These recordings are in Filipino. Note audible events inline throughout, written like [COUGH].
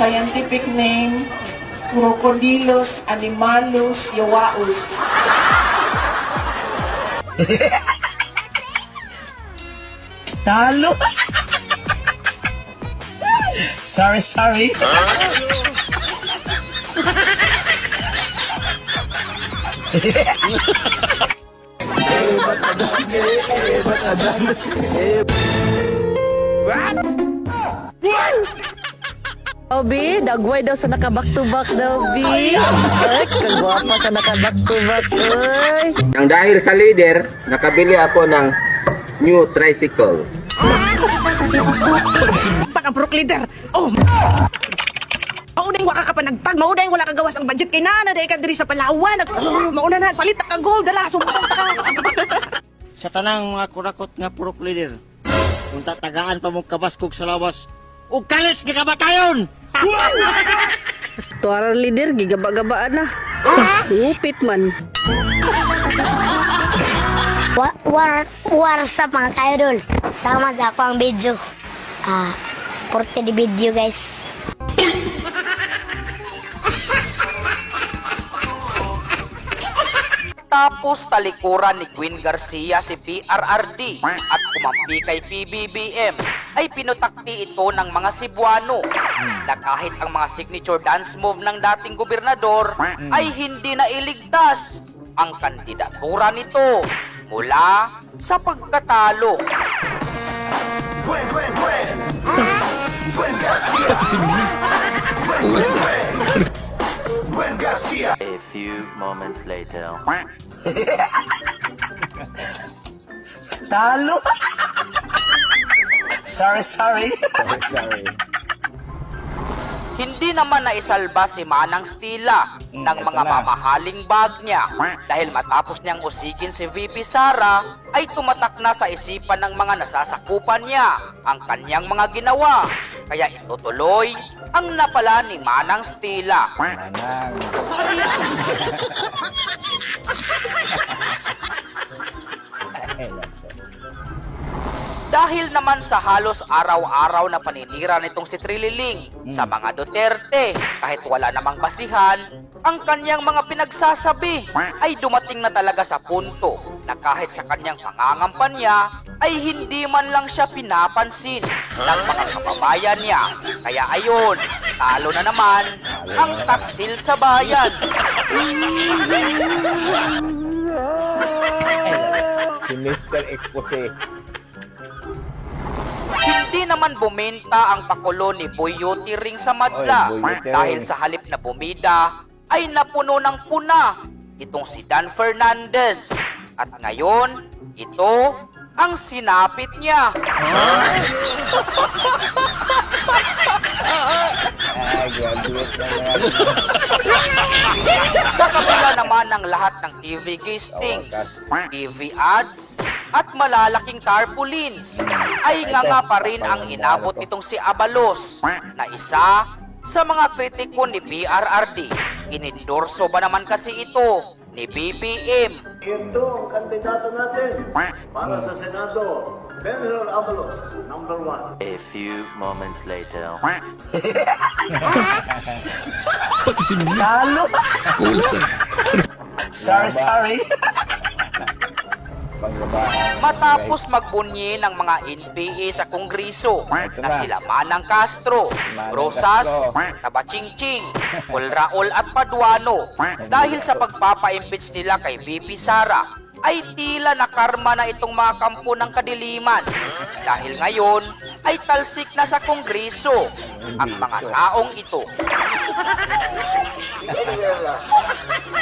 scientific name, Crocodilus animalus yawaus. [LAUGHS] Talo. sorry, sorry. [LAUGHS] Oh, B, dagway daw sa naka back to back daw, B. Ay, kagwapa sa naka back to back, ay. Nang dahil sa leader, nakabili ako ng new tricycle. Ang Brook leader. Oh! Maunay waka ka pa nagtag, maunay wala ka gawas ang budget kay nana dahil ka diri sa Palawan. Nag- Oh, mauna na palit ka gold dala ta ka. sa tanang mga kurakot nga purok leader. Kung tatagaan pa mong kabaskog sa lawas, ug kalit ni kabatayon! Tuara leader, gigaba-gabaan na. Ngupit man. Wa- War, war sa mga kayo dun. Sama sa ako ang video. Ah, porte di video guys. Tapos talikuran ni Queen Garcia si PRRD at kumampi kay PBBM ay pinutakti ito ng mga Cebuano. Na kahit ang mga signature dance move ng dating gobernador ay hindi na iligtas ang kandidatura nito mula sa pagkatalo. A few moments later. Talo. [LAUGHS] sorry, sorry. Hindi naman naisalba si Manang Stila ng mga mamahaling bag niya dahil matapos niyang usigin si VP Sara ay tumatak na sa isipan ng mga nasasakupan niya ang kanyang mga ginawa. Kaya itutuloy ang napala ni Manang Stila. [LAUGHS] Dahil naman sa halos araw-araw na paninira nitong si Trililing sa mga Duterte, kahit wala namang basihan, ang kanyang mga pinagsasabi ay dumating na talaga sa punto na kahit sa kanyang pangangampanya ay hindi man lang siya pinapansin ng mga kababayan niya. Kaya ayon, talo na naman ang taksil sa bayan. Si Mr. Expose. Hindi naman bumenta ang pakulo ni Boyote Ring sa madla. Oy, dahil sa halip na bumida ay napuno ng puna. Itong si Dan Fernandez. At ngayon, ito ang sinapit niya. Ah, graduate na mga Sa kabila naman ng lahat ng TV gastings, TV ads, at malalaking tarpaulins, ay nga nga pa rin ang inabot nitong si Abalos na isa sa mga kritiko ni PRRD. Inendorso ba naman kasi ito ni BBM? Ito ang kandidato natin para sa Senado. General Avalos, number one. A few moments later. [LAUGHS] Talo. sorry, sorry. Matapos magbunyi ng mga NPA sa Kongreso na sila Manang Castro, Rosas. Tabachingching, Pulraol at Paduano dahil sa pagpapa-impeach nila kay VP Sara ay tila nakarma na itong mga kampo ng kadiliman dahil ngayon ay talsik na sa Kongreso ang mga taong ito. [LAUGHS]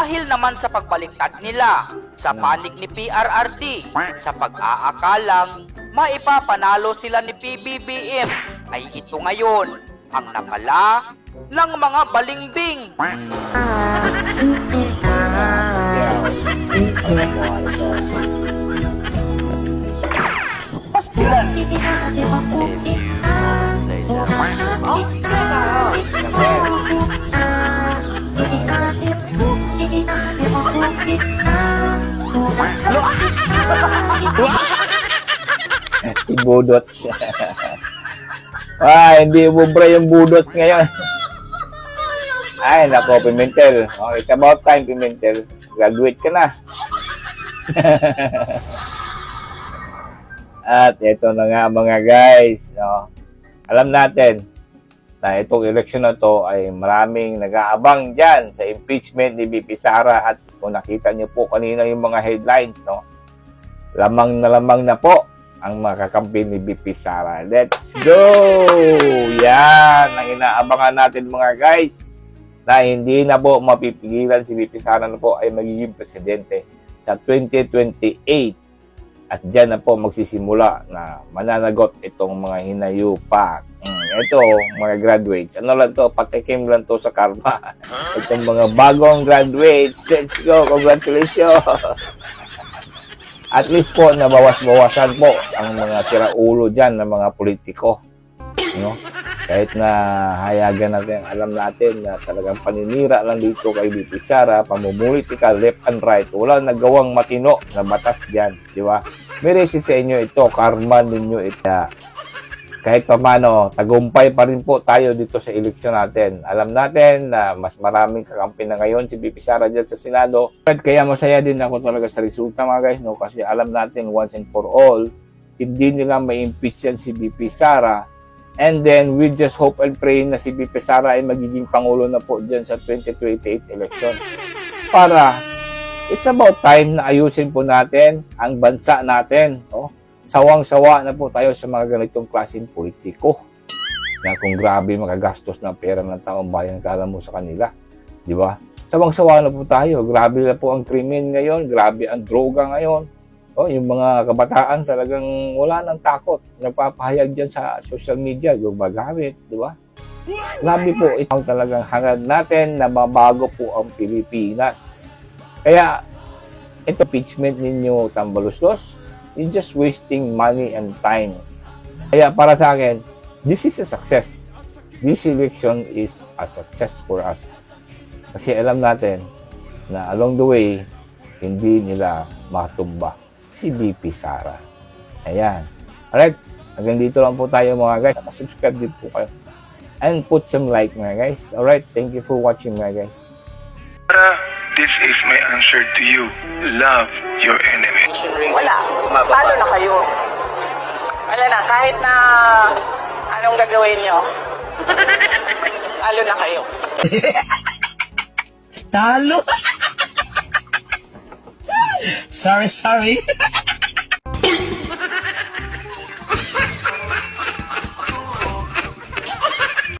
Da. Dahil naman sa pagbaliktad nila sa panig ni PRRD sa pag-aakalang maipapanalo sila ni PBBM ay ito ngayon ang napala ng mga balingbing. A few [LAUGHS] Si Budots. Ah, hindi bubra yung budots ngayon. Ay, nako, Pimentel. Oh, it's about time, Pimentel. Graduate ka na. [LAUGHS] At ito na nga mga guys. No? Alam natin na itong eleksyon na to ay maraming nag-aabang dyan sa impeachment ni BP Sara at kung nakita niyo po kanina yung mga headlines, no? Lamang na lamang na po ang makakampi ni BP Sara. Let's go! Yan ang inaabangan natin mga guys na hindi na po mapipigilan si BP Sara na po ay magiging presidente sa 2028 at dyan na po magsisimula na mananagot itong mga hinayupak. Mm, ito, mga graduates. Ano lang to? Patikim lang to sa karma. Itong mga bagong graduates. Let's go! Congratulations! [LAUGHS] At least po, nabawas-bawasan po ang mga siraulo dyan ng mga politiko. No? Kahit na hayagan natin, alam natin na talagang paninira lang dito kay BP Sara, pamumulitika, left and right. Walang nagawang matino na batas dyan. Di ba? May resi sa inyo ito, karma ninyo ito. Kahit pa mano, tagumpay pa rin po tayo dito sa eleksyon natin. Alam natin na mas maraming kakampi na ngayon si BP Sara dyan sa Senado. At kaya masaya din ako talaga sa resulta mga guys, no? Kasi alam natin once and for all, hindi nila may impeach yan si BP Sara. And then, we just hope and pray na si BP Sara ay magiging pangulo na po dyan sa 2028 election. Para, it's about time na ayusin po natin ang bansa natin. No? Sawang-sawa na po tayo sa mga ganitong klaseng politiko. Na kung grabe makagastos ng pera ng taong bayan, kala mo sa kanila. Di ba? Sawang-sawa na po tayo. Grabe na po ang krimen ngayon. Grabe ang droga ngayon. Oh, yung mga kabataan talagang wala nang takot. Nagpapahayag dyan sa social media, gumagamit, di ba? Grabe po, ito ang talagang hangad natin na mabago po ang Pilipinas. Kaya, ito impeachment ninyo tambalustos, you're just wasting money and time. Kaya para sa akin, this is a success. This election is a success for us. Kasi alam natin na along the way, hindi nila matumba si BP Sara. Ayan. Alright, hanggang dito lang po tayo mga guys. Subscribe din po kayo. And put some like mga guys. Alright, thank you for watching mga guys. This is my answer to you. Love your enemy. Wala. Talo na kayo. Wala na, kahit na anong gagawin nyo. [LAUGHS] Talo na kayo. Talo. sorry, sorry. [LAUGHS]